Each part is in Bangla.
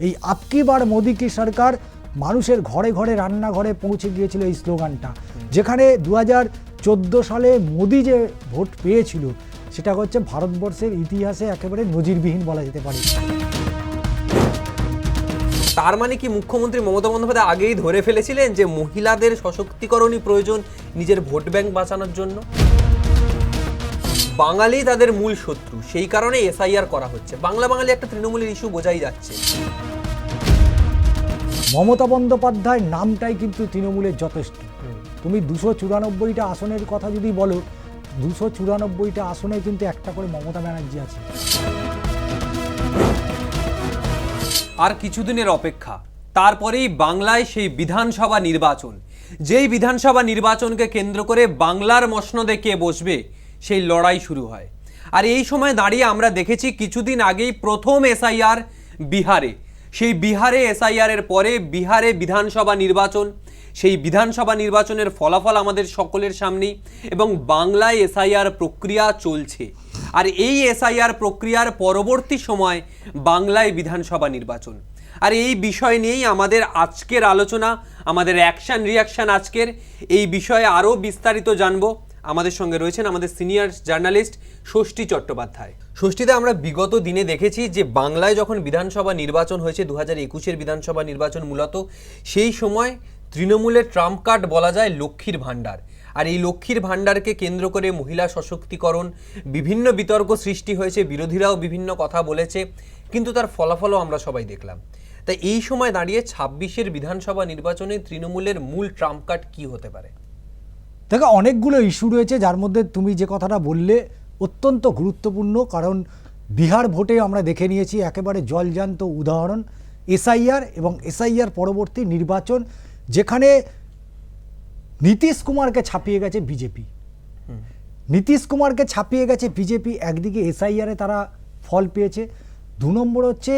এই আপকি বার মোদি কি সরকার মানুষের ঘরে ঘরে রান্নাঘরে পৌঁছে গিয়েছিল এই স্লোগানটা? যেখানে দু হাজার চোদ্দ সালে মোদি যে ভোট পেয়েছিল, সেটা হচ্ছে ভারতবর্ষের ইতিহাসে একেবারে নজিরবিহীন বলা যেতে পারে। তার মানে কি মুখ্যমন্ত্রী মমতা বন্দ্যোপাধ্যায় আগেই ধরে ফেলেছিলেন যে মহিলাদের সশক্তিকরণই প্রয়োজন নিজের ভোট ব্যাংক বাঁচানোর জন্য? বাঙালি তাদের মূল শত্রু। সেই কারণে এসআইআর করা হচ্ছে। বাংলা বাঙালি একটা তৃণমূলের ইস্যু বোঝাই যাচ্ছে। মমতা বন্দ্যোপাধ্যায় নামটাই কিন্তু তৃণমূলের যথেষ্ট। তুমি দুশো চুরানব্বইটা আসনের কথা যদি বলো দুশো চুরানব্বইটা আসনে কিন্তু একটা করে মমতা ব্যানার্জি আছে। আর কিছুদিনের অপেক্ষা। তারপরেই বাংলায় সেই বিধানসভা নির্বাচন। যেই বিধানসভা নির্বাচনকে কেন্দ্র করে বাংলার মসনদে কে বসবে সেই লড়াই শুরু হয়। আর এই সময় দাঁড়িয়ে আমরা দেখেছি কিছুদিন আগেই প্রথম এসআইআর বিহারে। সেই বিহারে এসআইআর এর পরে বিহারে বিধানসভা নির্বাচন। সেই বিধানসভা নির্বাচনের ফলাফল আমাদের সকলের সামনেই এবং বাংলায় এসআইআর প্রক্রিয়া চলছে। আর এই এসআইআর প্রক্রিয়ার পরবর্তী সময় বাংলায় বিধানসভা নির্বাচন। আর এই বিষয় নিয়েই আমাদের আজকের আলোচনা, আমাদের অ্যাকশন রিয়াকশন আজকের। এই বিষয়ে আরও বিস্তারিত জানব। আমাদের সঙ্গে রয়েছেন আমাদের সিনিয়র জার্নালিস্ট ষষ্ঠী চট্টোপাধ্যায়। ষষ্ঠীতে আমরা বিগত দিনে দেখেছি যে বাংলায় যখন বিধানসভা নির্বাচন হয়েছে দু হাজার একুশের বিধানসভা নির্বাচন মূলত, সেই সময় তৃণমূলের ট্রাম্প কার্ড বলা যায় লক্ষ্মীর ভাণ্ডার। আর এই লক্ষ্মীর ভাণ্ডারকে কেন্দ্র করে মহিলা সশক্তিকরণ, বিভিন্ন বিতর্ক সৃষ্টি হয়েছে, বিরোধীরাও বিভিন্ন কথা বলেছে, কিন্তু তার ফলাফলও আমরা সবাই দেখলাম। তাই এই সময় দাঁড়িয়ে ছাব্বিশের বিধানসভা নির্বাচনে তৃণমূলের মূল ট্রাম্প কার্ড কী হতে পারে? দেখো অনেকগুলো ইস্যু রয়েছে যার মধ্যে তুমি যে কথাটা বললে অত্যন্ত গুরুত্বপূর্ণ কারণ বিহার ভোটে আমরা দেখে নিয়েছি একেবারে জলজান্ত উদাহরণ। এসআইআর এবং এসআইআর পরবর্তী নির্বাচন যেখানে নীতিশ কুমারকে ছাপিয়ে গেছে বিজেপি। নীতিশ কুমারকে ছাপিয়ে গেছে বিজেপি একদিকে এসআইআরে তারা ফল পেয়েছে। দু নম্বর হচ্ছে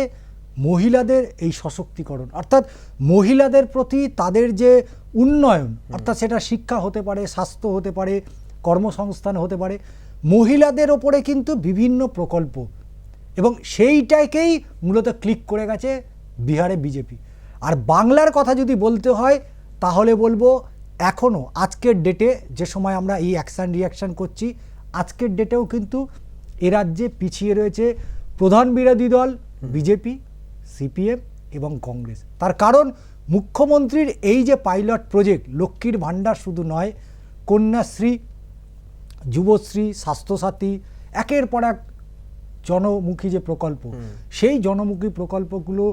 মহিলাদের এই সশক্তিকরণ অর্থাৎ মহিলাদের প্রতি তাদের যে উন্নয়ন অর্থাৎ সেটা শিক্ষা হতে পারে স্বাস্থ্য হতে পারে কর্মসংস্থান হতে পারে মহিলাদের ওপরে কিন্তু বিভিন্ন প্রকল্প। এবং সেইটাকেই মূলত ক্লিক করে গেছে বিহারে বিজেপি। আর বাংলার কথা যদি বলতে হয় তাহলে বলব এখনও আজকের ডেটে যে সময় আমরা এই অ্যাকশান রিয়াকশান করছি আজকের ডেটেও কিন্তু এ রাজ্যে পিছিয়ে রয়েছে প্রধান বিরোধী দল বিজেপি। সিপিএম এবং কংগ্রেস। তার কারণ মুখ্যমন্ত্রীর এই যে পাইলট প্রজেক্ট লক্ষ্মীর ভাণ্ডার শুধু নয় কন্যাশ্রী যুবশ্রী স্বাস্থ্যসাথী একের পর এক জনমুখী যে প্রকল্প সেই জনমুখী প্রকল্পগুলো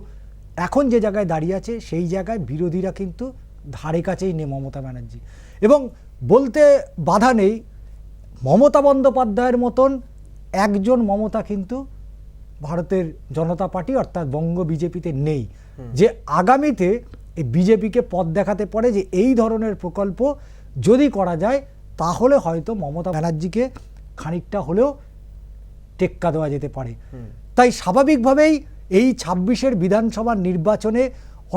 এখন যে জায়গায় দাঁড়িয়ে আছে সেই জায়গায় বিরোধীরা কিন্তু ধারে কাছেই নেই মমতা ব্যানার্জি। এবং বলতে বাধা নেই মমতা বন্দ্যোপাধ্যায়ের মতন একজন মমতা কিন্তু ভারতের জনতা পার্টি অর্থাৎ বঙ্গ বিজেপিতে নেই। যে আগামীতে এই বিজেপিকে পথ দেখাতে পারে যে এই ধরনের প্রকল্প যদি করা যায় তাহলে হয়তো মমতা ব্যানার্জিকে খানিকটা হলেও টেক্কা দেওয়া যেতে পারে। তাই স্বাভাবিকভাবেই এই ছাব্বিশের বিধানসভা নির্বাচনে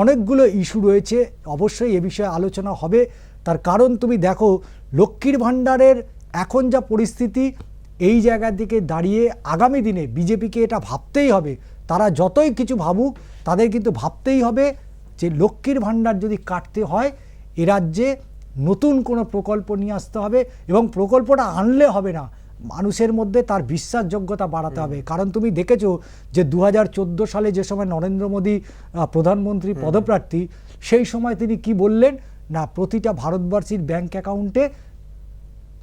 অনেকগুলো ইস্যু রয়েছে। অবশ্যই এ বিষয়ে আলোচনা হবে। তার কারণ তুমি দেখো লক্ষ্মীর ভাণ্ডারের এখন যা পরিস্থিতি এই জায়গার দিকে দাঁড়িয়ে আগামী দিনে বিজেপিকে এটা ভাবতেই হবে। তারা যতই কিছু ভাবুক তাদের কিন্তু ভাবতেই হবে যে লক্ষ্মীর ভাণ্ডার যদি কাটতে হয় এ রাজ্যে নতুন কোনো প্রকল্প নিয়ে আসতে হবে এবং প্রকল্পটা আনলে হবে না। মানুষের মধ্যে তার বিশ্বাসযোগ্যতা বাড়াতে হবে। কারণ তুমি দেখেছ যে দু হাজার চোদ্দ সালে যে সময় নরেন্দ্র মোদী প্রধানমন্ত্রী পদপ্রার্থী সেই সময় তিনি কি বললেন? না প্রতিটা ভারতবর্ষীর ব্যাংক অ্যাকাউন্টে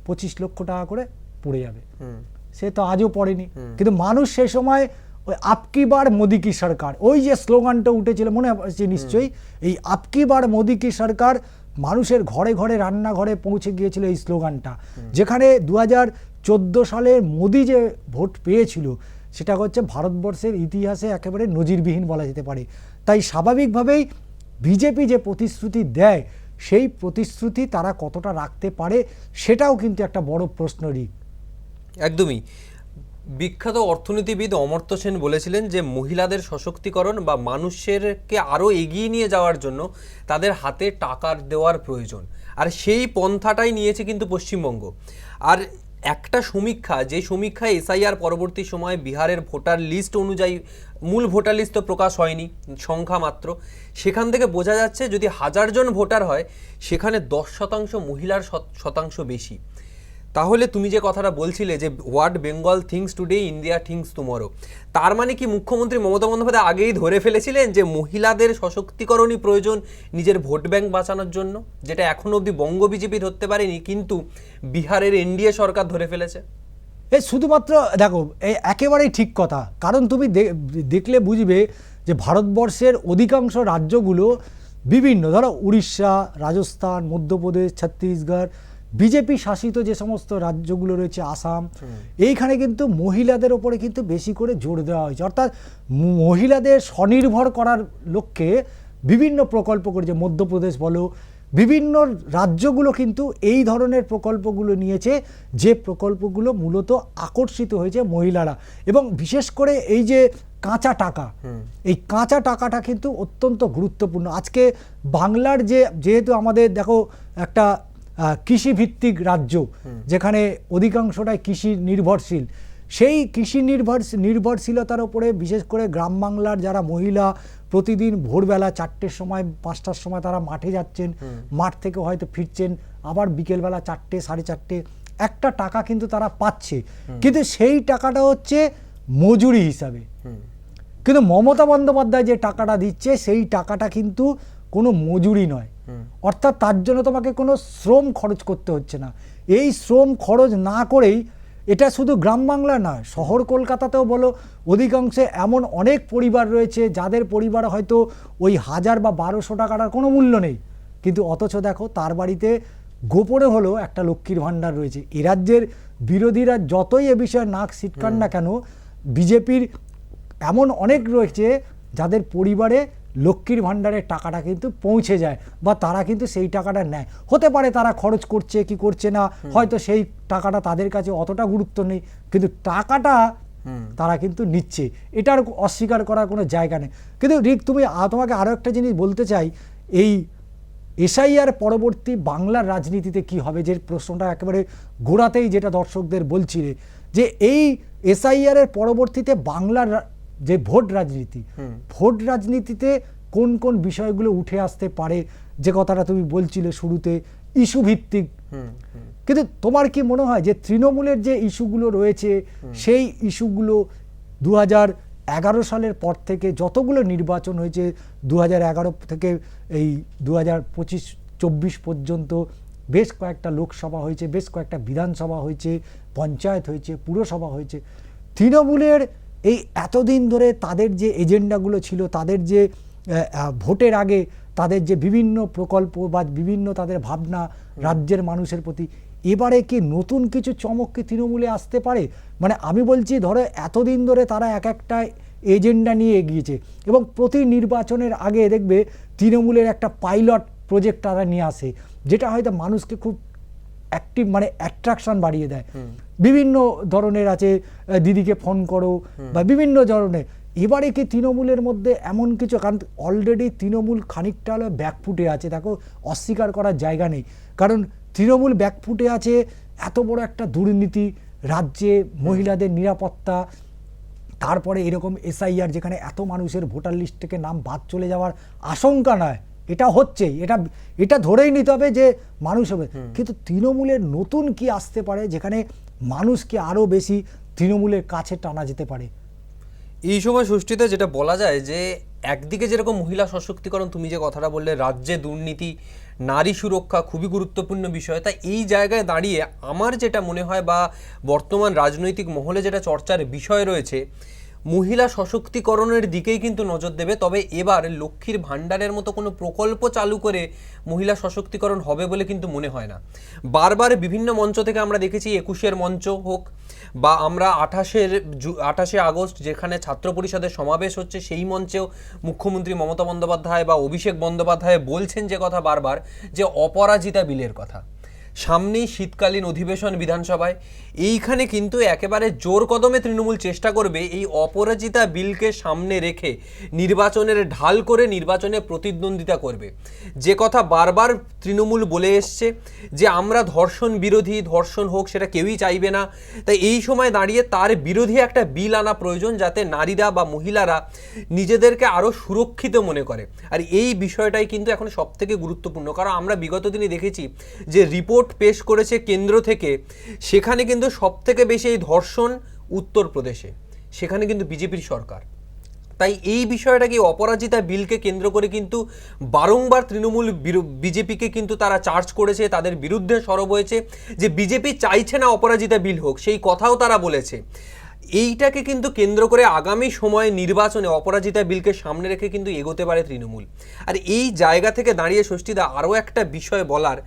পঁচিশ লক্ষ টাকা করে পড়ে যাবে। সে তো আজও পড়েনি। কিন্তু মানুষ সে সময় ওই আপকি বার মোদি কি সরকার ওই যে স্লোগানটা উঠেছিল মনে আছে নিশ্চয়ই? এই আপকি বার মোদি কি সরকার মানুষের ঘরে ঘরে রান্নাঘরে পৌঁছে গিয়েছিল এই স্লোগানটা। যেখানে দু হাজার চোদ্দ সালে মোদি যে ভোট পেয়েছিল সেটা হচ্ছে ভারতবর্ষের ইতিহাসে একেবারে নজিরবিহীন বলা যেতে পারে। তাই স্বাভাবিকভাবেই বিজেপি যে প্রতিশ্রুতি দেয় সেই প্রতিশ্রুতি তারা কতটা রাখতে পারে সেটাও কিন্তু একটা বড় প্রশ্নরই। একদমই। বিখ্যাত অর্থনীতিবিদ অমর্ত্য সেন বলেছিলেন যে, মহিলাদের সশক্তিকরণ বা মানুষেরকে আরও এগিয়ে নিয়ে যাওয়ার জন্য তাদের হাতে টাকার দেওয়ার প্রয়োজন। আর সেই পন্থাটাই নিয়েছে কিন্তু পশ্চিমবঙ্গ। আর একটা সমীক্ষা, যে সমীক্ষা এসআইআর পরবর্তী সময়ে বিহারের ভোটার লিস্ট অনুযায়ী, মূল ভোটার লিস্ট তো প্রকাশ হয়নি, সংখ্যা মাত্র, সেখান থেকে বোঝা যাচ্ছে যদি হাজার জন ভোটার হয়, সেখানে দশ শতাংশ মহিলার শতাংশ বেশি। তাহলে তুমি যে কথাটা বলছিলে যে what Bengal thinks today, India thinks tomorrow, তার মানে কি মুখ্যমন্ত্রী মমতা বন্দ্যোপাধ্যায় আগেই ধরে ফেলেছিলেন যে মহিলাদের সশক্তিকরণই প্রয়োজন নিজের ভোট ব্যাংক বাঁচানোর জন্য, যেটা এখনও অবধি বঙ্গ বিজেপি ধরতে পারেনি, কিন্তু বিহারের এনডিএ সরকার ধরে ফেলেছে? এ শুধুমাত্র, দেখো একেবারেই ঠিক কথা, কারণ তুমি দেখলে বুঝবে যে ভারতবর্ষের অধিকাংশ রাজ্যগুলো বিভিন্ন, ধরো উড়িষ্যা, রাজস্থান, মধ্যপ্রদেশ, ছত্তিশগড় বিজেপি শাসিত যে সমস্ত রাজ্যগুলো রয়েছে আসাম এইখানে কিন্তু মহিলাদের ওপরে কিন্তু বেশি করে জোর দেওয়া হয়েছে। অর্থাৎ মহিলাদের স্বনির্ভর করার লক্ষ্যে বিভিন্ন প্রকল্প করেছে। মধ্যপ্রদেশ বলো বিভিন্ন রাজ্যগুলো কিন্তু এই ধরনের প্রকল্পগুলো নিয়েছে। যে প্রকল্পগুলো মূলত আকর্ষিত হয়েছে মহিলারা। এবং বিশেষ করে এই যে কাঁচা টাকা এই কাঁচা টাকাটা কিন্তু অত্যন্ত গুরুত্বপূর্ণ। আজকে বাংলার যে যেহেতু আমাদের দেখো একটা কৃষিভিত্তিক রাজ্য যেখানে অধিকাংশটাই কৃষি নির্ভরশীল। সেই কৃষি নির্ভর নির্ভরশীলতার উপরে বিশেষ করে গ্রাম বাংলার যারা মহিলা প্রতিদিন ভোরবেলা চারটের সময় পাঁচটার সময় তারা মাঠে যাচ্ছেন মাঠ থেকে হয়তো ফিরছেন আবার বিকেলবেলা চারটে সাড়ে চারটে একটা টাকা কিন্তু তারা পাচ্ছে। কিন্তু সেই টাকাটা হচ্ছে মজুরি হিসাবে। কিন্তু মমতা বন্দ্যোপাধ্যায় যে টাকাটা দিচ্ছে সেই টাকাটা কিন্তু কোনো মজুরি নয়। অর্থাৎ তার জন্য তোমাকে কোনো শ্রম খরচ করতে হচ্ছে না। এই শ্রম খরচ না করেই এটা শুধু গ্রাম বাংলা নয় শহর কলকাতাতেও বলো অধিকাংশে এমন অনেক পরিবার রয়েছে যাদের পরিবার হয়তো ওই হাজার বা বারোশো টাকাটার কোনো মূল্য নেই। কিন্তু অথচ দেখো তার বাড়িতে গোপনে হলেও একটা লক্ষ্মীর ভাণ্ডার রয়েছে। এ রাজ্যের বিরোধীরা যতই এ বিষয়ে নাক সিটকান না কেন বিজেপির এমন অনেক রয়েছে যাদের পরিবারে লক্ষ্মীর ভাণ্ডারের টাকাটা কিন্তু পৌঁছে যায় বা তারা কিন্তু সেই টাকাটা নেয়। হতে পারে তারা খরচ করছে কি করছে না হয়তো সেই টাকাটা তাদের কাছে অতটা গুরুত্ব নেই কিন্তু টাকাটা তারা কিন্তু নিচ্ছে। এটার অস্বীকার করার কোনো জায়গা নেই। কিন্তু রিক তুমি তোমাকে আরও একটা জিনিস বলতে চাই এই এসআইআর পরবর্তী বাংলার রাজনীতিতে কি হবে যে প্রশ্নটা একেবারে গোড়াতেই যেটা দর্শকদের বলছিলে যে এই এসআইআর এর পরবর্তীতে বাংলার যে ভোট রাজনীতি ভোট রাজনীতিতে কোন কোন বিষয়গুলো উঠে আসতে পারে যে কথাটা তুমি বলছিলে শুরুতে ইস্যু ভিত্তিক। কিন্তু তোমার কি মনে হয় যে তৃণমূলের যে ইস্যুগুলো রয়েছে সেই ইস্যুগুলো দু এগারো সালের পর থেকে যতগুলো নির্বাচন হয়েছে দু এগারো থেকে এই দু হাজার পঁচিশ চব্বিশ পর্যন্ত বেশ কয়েকটা লোকসভা হয়েছে বেশ কয়েকটা বিধানসভা হয়েছে পঞ্চায়েত হয়েছে পুরসভা হয়েছে। তৃণমূলের এই এতদিন ধরে তাদের যে এজেন্ডাগুলো ছিল, তাদের যে ভোটের আগে তাদের যে বিভিন্ন প্রকল্প বা বিভিন্ন তাদের ভাবনা রাজ্যের মানুষের প্রতি, এবারে কি নতুন কিছু চমক কি তৃণমূলে আসতে পারে? মানে আমি বলছি, ধরো এতদিন ধরে তারা এক একটা এজেন্ডা নিয়ে এগিয়েছে এবং প্রতি নির্বাচনের আগে দেখবে তৃণমূলের একটা পাইলট প্রজেক্ট তারা নিয়ে আসে, যেটা হয়তো মানুষকে খুব অ্যাক্টিভ মানে অ্যাট্রাকশন বাড়িয়ে দেয়। বিভিন্ন ধরনের আছে দিদিকে ফোন করো বা বিভিন্ন ধরনের। এবারে কি তৃণমূলের মধ্যে এমন কিছু কারণ অলরেডি তৃণমূল খানিকটা হলে ব্যাকফুটে আছে দেখো অস্বীকার করার জায়গা নেই। কারণ তৃণমূল ব্যাকফুটে আছে এত বড় একটা দুর্নীতি রাজ্যে মহিলাদের নিরাপত্তা তারপরে এরকম এসআইআর যেখানে এত মানুষের ভোটার লিস্ট থেকে নাম বাদ চলে যাওয়ার আশঙ্কা নয় এটা হচ্ছেই। এটা এটা ধরেই নিতে হবে যে মানুষ হবে। কিন্তু তৃণমূলের নতুন কি আসতে পারে যেখানে মানুষকে আরও বেশি তৃণমূলের কাছে টানা যেতে পারে। এই সময় ষষ্ঠীতে যেটা বলা যায় যে, একদিকে যেরকম মহিলা সশক্তিকরণ, তুমি যে কথাটা বললে, রাজ্যে দুর্নীতি, নারী সুরক্ষা খুবই গুরুত্বপূর্ণ বিষয় তাই এই জায়গায় দাঁড়িয়ে আমার যেটা মনে হয় বা বর্তমান রাজনৈতিক মহলে যেটা চর্চার বিষয় রয়েছে মহিলা সশক্তিকরণের দিকেই কিন্তু নজর দেবে। তবে এবার লক্ষ্মীর ভাণ্ডারের মতো কোনো প্রকল্প চালু করে মহিলা সশক্তিকরণ হবে বলে কিন্তু মনে হয় না। বারবার বিভিন্ন মঞ্চ থেকে আমরা দেখেছি একুশের মঞ্চ হোক বা আমরা আঠাশের আঠাশে আগস্ট যেখানে ছাত্র পরিষদের সমাবেশ হচ্ছে, সেই মঞ্চেও মুখ্যমন্ত্রী মমতা বন্দ্যোপাধ্যায় বা অভিষেক বন্দ্যোপাধ্যায় বলছেন যে কথা বারবার, যে অপরাজিতা বিলের কথা। সামনেই শীতকালীন অধিবেশন বিধানসভায়। এইখানে কিন্তু একেবারে জোর কদমে তৃণমূল চেষ্টা করবে এই অপরাজিতা বিলকে সামনে রেখে নির্বাচনের ঢাল করে নির্বাচনে প্রতিদ্বন্দ্বিতা করবে। যে কথা বারবার তৃণমূল বলে এসছে যে, আমরা ধর্ষণ বিরোধী, ধর্ষণ হোক সেটা কেউই চাইবে না। তাই এই সময় দাঁড়িয়ে তার বিরোধী একটা বিল আনা প্রয়োজন যাতে নারীরা বা মহিলারা নিজেদেরকে আরও সুরক্ষিত মনে করে। আর এই বিষয়টাই কিন্তু এখন সব থেকে গুরুত্বপূর্ণ। কারণ আমরা বিগত দিনে দেখেছি যে, রিপোর্ট পেশ করেছে কেন্দ্র থেকে, সেখানে কিন্তু সব থেকে বেশি এই ধর্ষণ উত্তরপ্রদেশে, সেখানে কিন্তু বিজেপির সরকার। তাই এই বিষয়টাকে অপরাজিতা বিলকে কেন্দ্র করে কিন্তু বারংবার তৃণমূল বিজেপিকে কিন্তু তারা চার্জ করেছে, তাদের বিরুদ্ধে সরব হয়েছে, যে বিজেপি চাইছে না অপরাজিতা বিল হোক, সেই কথাও তারা বলেছে। এইটাকে কিন্তু কেন্দ্র করে আগামী সময়ে নির্বাচনে অপরাজিতা বিলকে সামনে রেখে কিন্তু এগোতে পারে তৃণমূল। আর এই জায়গা থেকে দাঁড়িয়ে ষষ্ঠীদা আরও একটা বিষয় বলার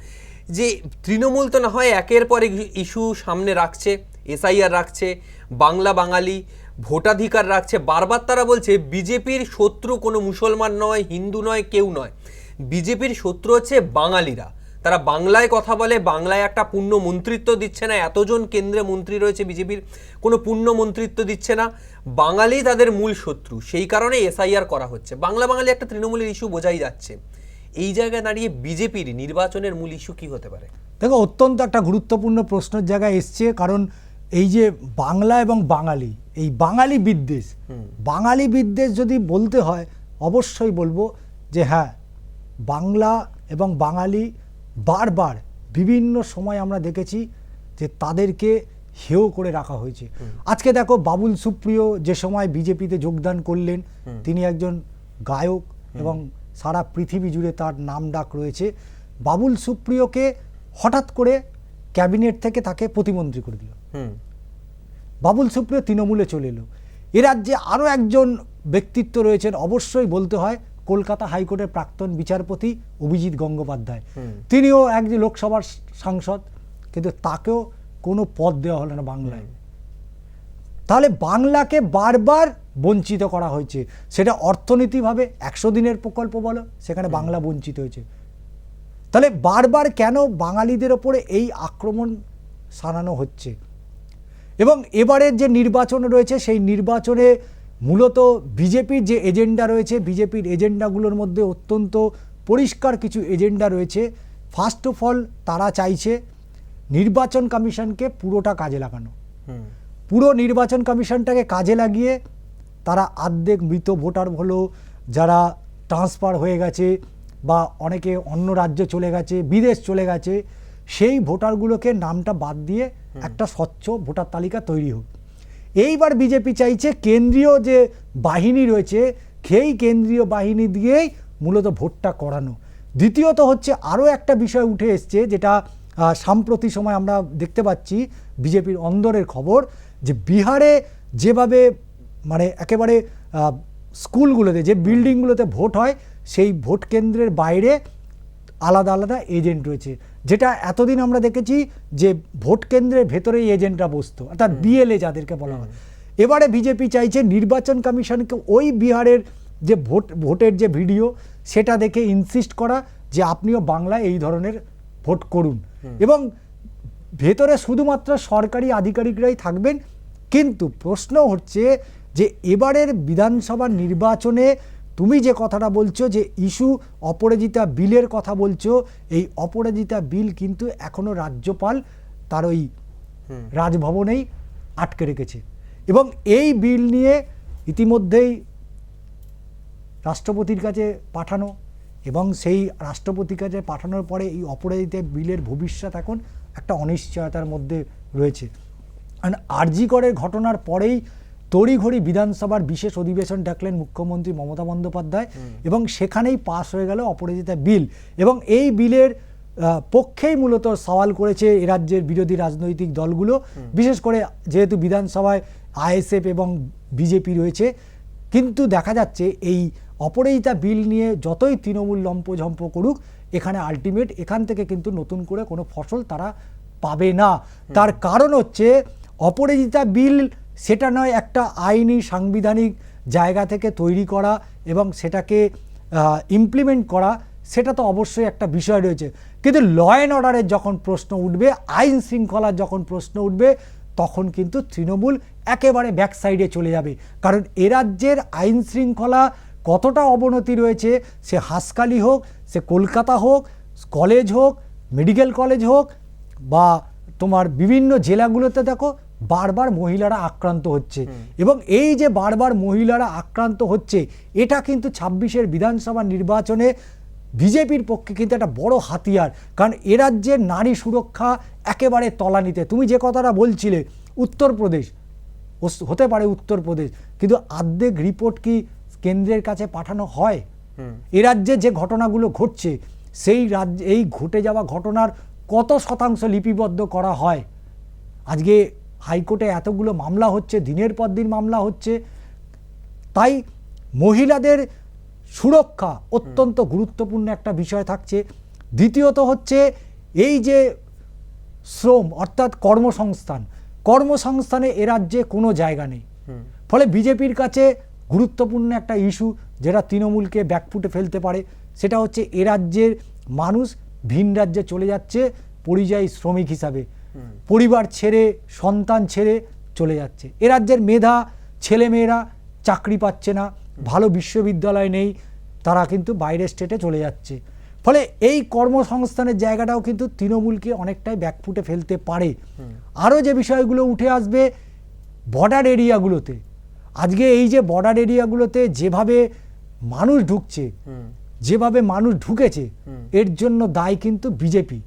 যে তৃণমূল তো না হয় একের পর ইস্যু সামনে রাখছে, এসআইআর রাখছে, বাংলা বাঙালি ভোটাধিকার রাখছে। বারবার তারা বলছে, বিজেপির শত্রু কোনো মুসলমান নয়, হিন্দু নয়, কেউ নয়। বিজেপির শত্রু হচ্ছে বাঙালিরা। তারা বাংলায় কথা বলে, বাংলায় একটা পূর্ণ মন্ত্রিত্ব দিচ্ছে না, এতজন কেন্দ্রে মন্ত্রী রয়েছে বিজেপির, কোনো পূর্ণ মন্ত্রিত্ব দিচ্ছে না। বাঙালি তাদের মূল শত্রু, সেই কারণে এসআইআর করা হচ্ছে। বাংলা বাঙালি একটা তৃণমূলের ইস্যু বোঝাই যাচ্ছে। এই জায়গায় দাঁড়িয়ে বিজেপির নির্বাচনের মূল ইস্যু কি হতে পারে? দেখো অত্যন্ত একটা গুরুত্বপূর্ণ প্রশ্নের জায়গায় এসছে কারণ এই যে বাংলা এবং বাঙালি এই বাঙালি বিদ্বেষ বাঙালি বিদ্বেষ যদি বলতে হয় অবশ্যই বলব যে হ্যাঁ বাংলা এবং বাঙালি বারবার বিভিন্ন সময় আমরা দেখেছি যে তাদেরকে হেয় করে রাখা হয়েছে। আজকে দেখো বাবুল সুপ্রিয় যে সময় বিজেপিতে যোগদান করলেন তিনি একজন গায়ক এবং সারা পৃথিবী জুড়ে তার নাম ডাক রয়েছে। বাবুল সুপ্রিয়কে হঠাৎ করে ক্যাবিনেট থেকে তাকে প্রতিমন্ত্রী করে দিল। বাবুল সুপ্রিয় তৃণমূলে চলে এলো। এ রাজ্যে আরও একজন ব্যক্তিত্ব রয়েছেন অবশ্যই বলতে হয় কলকাতা হাইকোর্টের প্রাক্তন বিচারপতি অভিজিৎ গঙ্গোপাধ্যায়। তিনিও একজন লোকসভার সাংসদ কিন্তু তাকেও কোনো পদ দেওয়া হলো না বাংলায়। তাহলে বাংলাকে বারবার বঞ্চিত করা হয়েছে। সেটা অর্থনীতিভাবে একশো দিনের প্রকল্প বলো সেখানে বাংলা বঞ্চিত হয়েছে। তাহলে বারবার কেন বাঙালিদের ওপরে এই আক্রমণ সানানো হচ্ছে? এবং এবারের যে নির্বাচন রয়েছে সেই নির্বাচনে মূলত বিজেপির যে এজেন্ডা রয়েছে বিজেপির এজেন্ডাগুলোর মধ্যে অত্যন্ত পরিষ্কার কিছু এজেন্ডা রয়েছে। ফার্স্ট অফ অল তারা চাইছে নির্বাচন কমিশনকে পুরোটা কাজে লাগানো। পুরো নির্বাচন কমিশনটাকে কাজে লাগিয়ে তারা আর্ধেক মৃত ভোটার হলো যারা ট্রান্সফার হয়ে গেছে বা অনেকে অন্য রাজ্যে চলে গেছে বিদেশ চলে গেছে সেই ভোটারগুলোকে নামটা বাদ দিয়ে একটা স্বচ্ছ ভোটার তালিকা তৈরি হোক। এইবার বিজেপি চাইছে কেন্দ্রীয় যে বাহিনী রয়েছে সেই কেন্দ্রীয় বাহিনী দিয়েই মূলত ভোটটা করানো। দ্বিতীয়ত হচ্ছে আরও একটা বিষয় উঠে এসছে যেটা সাম্প্রতি সময় আমরা দেখতে পাচ্ছি বিজেপির অন্দরের খবর। যে বিহারে যেভাবে মানে একেবারে স্কুলগুলোতে যে বিল্ডিংগুলোতে ভোট হয় সেই ভোট কেন্দ্রের বাইরে আলাদা আলাদা এজেন্ট রয়েছে। যেটা এতদিন আমরা দেখেছি যে ভোট কেন্দ্রের ভেতরেই এজেন্টরা বসতো অর্থাৎ বিএলএ যাদেরকে বলা হয়। এবারে বিজেপি চাইছে নির্বাচন কমিশনকে ওই বিহারের যে ভোট ভোটের যে ভিডিও সেটা দেখে ইনসিস্ট করা যে আপনিও বাংলায় এই ধরনের ভোট করুন। এবং ভেতরে শুধুমাত্র সরকারি আধিকারিকরাই থাকবেন কিন্তু প্রশ্ন হচ্ছে যে এবারের বিধানসভা নির্বাচনে তুমি যে কথাটা বলছো যে ইস্যু অপরাজিতা বিলের কথা বলছো এই অপরাজিতা বিল কিন্তু এখনও রাজ্যপাল তার ওই রাজভবনেই আটকে রেখেছে। এবং এই বিল নিয়ে ইতিমধ্যেই রাষ্ট্রপতির কাছে পাঠানো এবং সেই রাষ্ট্রপতির কাছে পাঠানোর পরে এই অপরাজিতা বিলের ভবিষ্যৎ এখন একটা অনিশ্চয়তার মধ্যে রয়েছে। আরজি করের ঘটনার পরেই তড়িঘড়ি বিধানসভার বিশেষ অধিবেশন ডাকলেন মুখ্যমন্ত্রী মমতা বন্দ্যোপাধ্যায় এবং সেখানেই পাশ হয়ে গেল অপরাজিতা বিল। এবং এই বিলের পক্ষেই মূলত সওয়াল করেছে এ রাজ্যের বিরোধী রাজনৈতিক দলগুলো। বিশেষ করে যেহেতু বিধানসভায় আইএসএফ এবং বিজেপি রয়েছে কিন্তু দেখা যাচ্ছে এই অপরাজিতা বিল নিয়ে যতই তৃণমূল লম্পঝম্প করুক এখানে আলটিমেট এখান থেকে কিন্তু নতুন করে কোনো ফসল তারা পাবে না। তার কারণ হচ্ছে অপরাজিতা বিল, সেটা নয় একটা আইনি সাংবিধানিক জায়গা থেকে তৈরি করা এবং সেটাকে ইমপ্লিমেন্ট করা, সেটা তো অবশ্যই একটা বিষয় রয়েছে। কিন্তু ল অ্যান্ড অর্ডারের যখন প্রশ্ন উঠবে, আইন শৃঙ্খলার যখন প্রশ্ন উঠবে, তখন কিন্তু তৃণমূল একেবারে ব্যাক সাইডে চলে যাবে। কারণ এ রাজ্যের আইন শৃঙ্খলা কতটা অবনতি রয়েছে, সে হাসকালি হোক সে কলকাতা হোক কলেজ হোক মেডিকেল কলেজ হোক বা তোমার বিভিন্ন জেলাগুলোতে দেখো বারবার মহিলারা আক্রান্ত হচ্ছে। এবং এই যে বারবার মহিলারা আক্রান্ত হচ্ছে এটা কিন্তু ছাব্বিশের বিধানসভা নির্বাচনে বিজেপির পক্ষে কিন্তু একটা বড় হাতিয়ার। কারণ এ রাজ্যের নারী সুরক্ষা একেবারে তলানিতে। তুমি যে কথাটা বলছিলে উত্তরপ্রদেশ হতে পারে উত্তরপ্রদেশ কিন্তু আর্ধেক রিপোর্ট কি কেন্দ্রের কাছে পাঠানো হয়? এ রাজ্যে যে ঘটনাগুলো ঘটছে সেই রাজ্য এই ঘটে যাওয়া ঘটনার কত শতাংশ লিপিবদ্ধ করা হয়? আজকে হাইকোর্টে এতগুলো মামলা হচ্ছে দিনের পর দিন মামলা হচ্ছে। তাই মহিলাদের সুরক্ষা অত্যন্ত গুরুত্বপূর্ণ একটা বিষয় থাকছে। দ্বিতীয়ত হচ্ছে এই যে শ্রম অর্থাৎ কর্মসংস্থান কর্মসংস্থানে এ রাজ্যে কোনো জায়গা নেই। ফলে বিজেপির কাছে গুরুত্বপূর্ণ একটা ইস্যু যেটা তৃণমূলকে ব্যাকফুটে ফেলতে পারে সেটা হচ্ছে এ রাজ্যের মানুষ ভিন রাজ্যে চলে যাচ্ছে পরিযায়ী শ্রমিক হিসাবে। পরিবার ছেড়ে সন্তান ছেড়ে চলে যাচ্ছে। এ রাজ্যের মেধা ছেলেমেয়েরা চাকরি পাচ্ছে না ভালো বিশ্ববিদ্যালয় নেই তারা কিন্তু বাইরের স্টেটে চলে যাচ্ছে। ফলে এই কর্মসংস্থানের জায়গাটাও কিন্তু তৃণমূলকে অনেকটাই ব্যাকফুটে ফেলতে পারে। আরও যে বিষয়গুলো উঠে আসবে বর্ডার এরিয়াগুলোতে আজকে এই যে বর্ডার এরিয়াগুলোতে যেভাবে মানুষ ঢুকছে যেভাবে মানুষ ঢুকেছে এর জন্য দায় কিন্তু বিজেপি।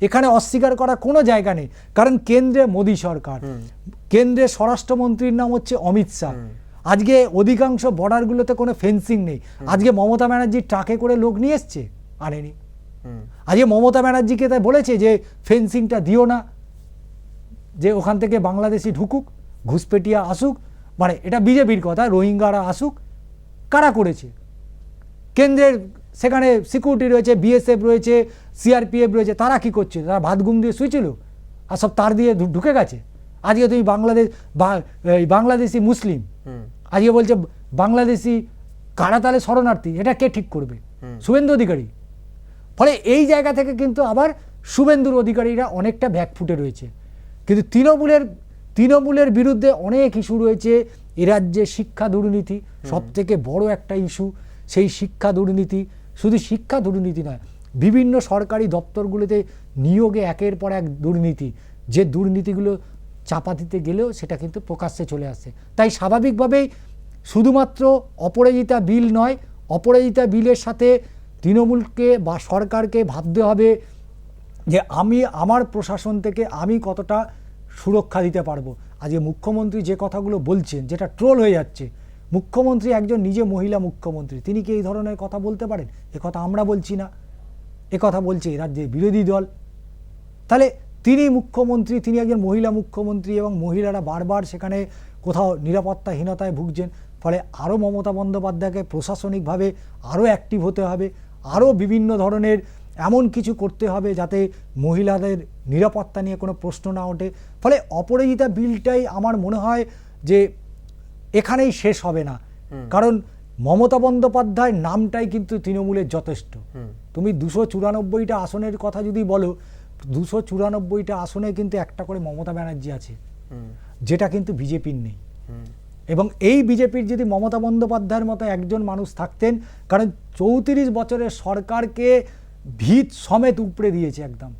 এখানে অস্বীকার করার কোনো জায়গা নেই কারণ কেন্দ্রে মোদী সরকার। কেন্দ্রে স্বরাষ্ট্রমন্ত্রীর নাম হচ্ছে অমিত শাহ। আজকে অধিকাংশ বর্ডারগুলোতে কোনো ফেন্সিং নেই। আজকে মমতা ব্যানার্জি ট্রাকে করে লোক নিয়ে এসছে আনেনি। আজকে মমতা ব্যানার্জিকে তাই বলেছে যে ফেন্সিংটা দিও না। যে ওখান থেকে বাংলাদেশি ঢুকুক ঘুষপেটিয়া আসুক। মানে এটা বিজেপির কথা রোহিঙ্গারা আসুক কারা করেছে? কেন্দ্রের সেখানে সিকিউরিটি রয়েছে বিএসএফ রয়েছে সিআরপিএফ রয়েছে তারা কি করছে? তারা ভাত ঘুম দিয়ে শুয়েছিল? আর সব তার দিয়ে ঢুকে গেছে? আজকে তুমি বাংলাদেশ বাংলাদেশি মুসলিম আজকে বলছে বাংলাদেশি কারা তাহলে শরণার্থী? এটা কে ঠিক করবে? শুভেন্দু অধিকারী। ফলে এই জায়গা থেকে কিন্তু আবার শুভেন্দুর অধিকারীরা অনেকটা ব্যাকফুটে রয়েছে। কিন্তু তৃণমূলের তৃণমূলের বিরুদ্ধে অনেক ইস্যু রয়েছে রাজ্যে শিক্ষা দুর্নীতি সব থেকে বড় একটা ইস্যু। সেই শিক্ষা দুর্নীতি শুধু শিক্ষা দুর্নীতি নয়, বিভিন্ন সরকারি দপ্তরগুলোতে নিয়োগে একের পর এক দুর্নীতি। যে দুর্নীতিগুলো চাপা দিতে গেলেও সেটা কিন্তু প্রকাশ্যে চলে আসে তাই স্বাভাবিকভাবেই শুধুমাত্র অপরাজিতা বিল নয়, অপরাজিতা বিলের সাথে তৃণমূলকে বা সরকারকে ভাবতে হবে যে আমি, আমার প্রশাসন থেকে আমি কতটা সুরক্ষা দিতে পারব। আজকে মুখ্যমন্ত্রী যে কথাগুলো বলছেন, যেটা ট্রোল হয়ে যাচ্ছে, মুখ্যমন্ত্রী একজন নিজে মহিলা মুখ্যমন্ত্রী, তিনি কি এই ধরনের কথা বলতে পারেন? এ কথা আমরা বলছি না, এ কথা বলছে রাজ্যের বিরোধী দল। তাহলে তিনি মুখ্যমন্ত্রী, তিনি একজন মহিলা মুখ্যমন্ত্রী এবং মহিলারা বারবার সেখানে কোথাও নিরাপত্তাহীনতায় ভুগছেন, ফলে আরও মমতা বন্দ্যোপাধ্যায়কে প্রশাসনিকভাবে আরও অ্যাক্টিভ হতে হবে আরও বিভিন্ন ধরনের এমন কিছু করতে হবে যাতে মহিলাদের নিরাপত্তা নিয়ে কোনো প্রশ্ন না ওঠে। ফলে অপরাজিতা বিলটাই আমার মনে হয় যে এখানেই শেষ হবে না। কারণ মমতা বন্দ্যোপাধ্যায় নামটাই কিন্তু তৃণমূলের যথেষ্ট। তুমি দুশো চুরানব্বইটা আসনের কথা যদি বলো দুশো চুরানব্বইটা আসনে কিন্তু একটা করে মমতা ব্যানার্জি আছে। যেটা কিন্তু বিজেপির নেই। এবং এই বিজেপির যদি মমতা বন্দ্যোপাধ্যায়ের মতো একজন মানুষ থাকতেন কারণ চৌত্রিশ বছরের সরকারকে ভিত সমেত উপড়ে দিয়েছে একদম।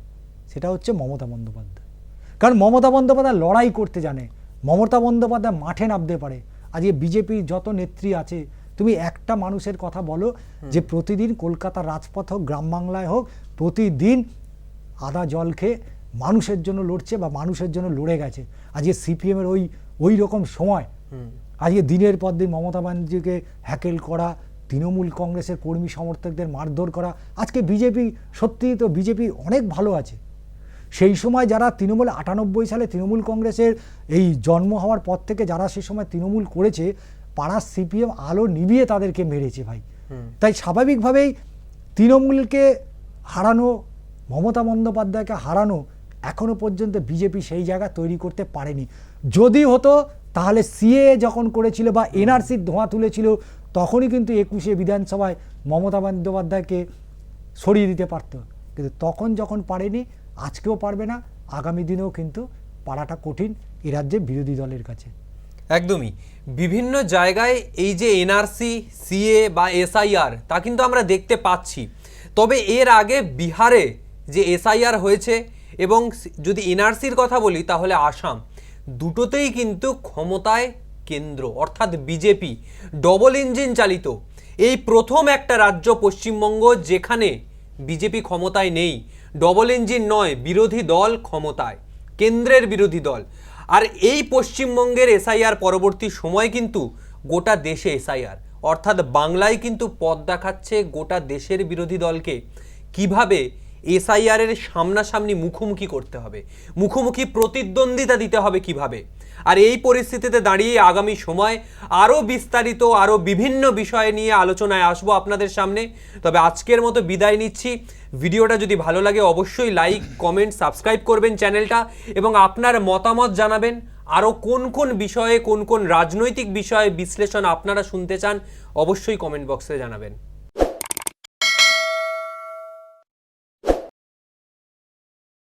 সেটা হচ্ছে মমতা বন্দ্যোপাধ্যায়। কারণ মমতা বন্দ্যোপাধ্যায় লড়াই করতে জানে। মমতা বন্দ্যোপাধ্যায় মাঠে নামতে পারে। আজকে বিজেপির যত নেত্রী আছে তুমি একটা মানুষের কথা বলো যে প্রতিদিন কলকাতার রাজপথ হোক গ্রাম বাংলায় হোক প্রতিদিন আদা জল খেয়ে মানুষের জন্য লড়ছে বা মানুষের জন্য লড়ে গেছে। আজকে সিপিএমের ওই ওই রকম সময়। আজকে দিনের পর দিন মমতা ব্যানার্জিকে হ্যাকেল করা তৃণমূল কংগ্রেসের কর্মী সমর্থকদের মারধর করা আজকে বিজেপি সত্যিই তো বিজেপি অনেক ভালো আছে। সেই সময় যারা তৃণমূল আটানব্বই সালে তৃণমূল কংগ্রেসের এই জন্ম হওয়ার পর থেকে যারা সেই সময় তৃণমূল করেছে পাড়ার সিপিএম আলো নিভিয়ে তাদেরকে মেরেছে ভাই। তাই স্বাভাবিকভাবেই তৃণমূলকে হারানো মমতা বন্দ্যোপাধ্যায়কে হারানো এখনও পর্যন্ত বিজেপি সেই জায়গা তৈরি করতে পারেনি। যদি হতো তাহলে সিএ যখন করেছিল বা এনআরসির ধোঁয়া তুলেছিল তখনই কিন্তু একুশে বিধানসভায় মমতা বন্দ্যোপাধ্যায়কে সরিয়ে দিতে পারতো। কিন্তু তখন যখন পারেনি, আজকেও পারবে না, আগামী দিনেও কিন্তু পারাটা কঠিন এ রাজ্যে বিরোধী দলের কাছে। একদমই। বিভিন্ন জায়গায় এই যে এনআরসি সিএ বা এসআইআর তা কিন্তু আমরা দেখতে পাচ্ছি। তবে এর আগে বিহারে যে এসআইআর হয়েছে এবং যদি এনআরসির কথা বলি, তাহলে আসাম। দুটোতেই কিন্তু ক্ষমতায় কেন্দ্র, অর্থাৎ বিজেপি ডবল ইঞ্জিন চালিত। এই প্রথম একটা রাজ্য পশ্চিমবঙ্গ যেখানে বিজেপি ক্ষমতায় নেই ডবল ইঞ্জিন নয়, বিরোধী দল ক্ষমতায়, কেন্দ্রের বিরোধী দল। আর এই পশ্চিমবঙ্গের এসআইআর পরবর্তী সময় কিন্তু গোটা দেশে এসআইআর অর্থাৎ বাংলায় কিন্তু পথ দেখাচ্ছে গোটা দেশের বিরোধী দলকে। কীভাবে এসআইআর এর সামনাসামনি মুখোমুখি করতে হবে। মুখোমুখি প্রতিদ্বন্দ্বিতা দিতে হবে কীভাবে? আর এই পরিস্থিতিতে দাঁড়িয়ে আগামী সময় আরও বিস্তারিত, আরও বিভিন্ন বিষয় নিয়ে আলোচনায় আসব আপনাদের সামনে। তবে আজকের মতো বিদায় নিচ্ছি। ভিডিওটা যদি ভালো লাগে অবশ্যই লাইক, কমেন্ট, সাবস্ক্রাইব করবেন চ্যানেলটা এবং আপনার মতামত জানাবেন। আরও কোন কোন বিষয়ে, কোন কোন রাজনৈতিক বিষয়ে বিশ্লেষণ আপনারা শুনতে চান অবশ্যই কমেন্ট বক্সে জানাবেন।